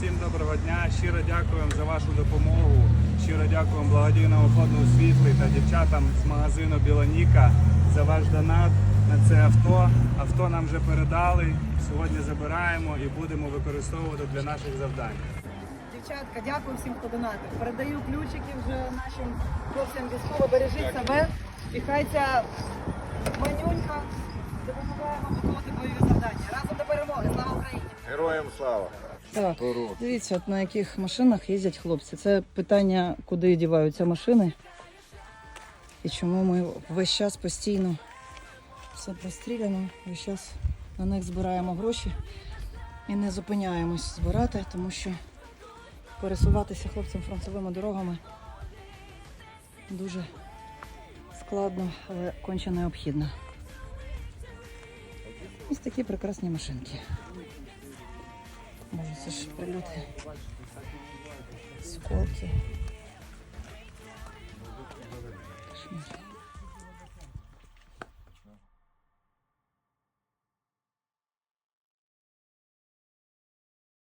всім доброго дня. Щиро дякуємо за вашу допомогу. Щиро дякуємо благодійному фонду світлий та дівчатам з магазину Білоніка за ваш донат на це авто. Авто нам вже передали. Сьогодні забираємо і будемо використовувати для наших завдань. Дівчатка, дякую всім, хто донатив. Передаю ключики вже нашим хлопцям військово. Бережіть себе. І хай ця манюнька допомагає вам виконувати бойові завдання. Разом до перемоги. Слава Україні! Героям слава! Так, дивіться, от на яких машинах їздять хлопці. Це питання, куди діваються машини. І чому ми весь час постійно все простріляно, весь час на них збираємо гроші і не зупиняємось збирати, тому що пересуватися хлопцям фронтовими дорогами дуже складно, але конче необхідно. Ось такі прекрасні машинки. Це ж прильоти. Сколки. Шматки.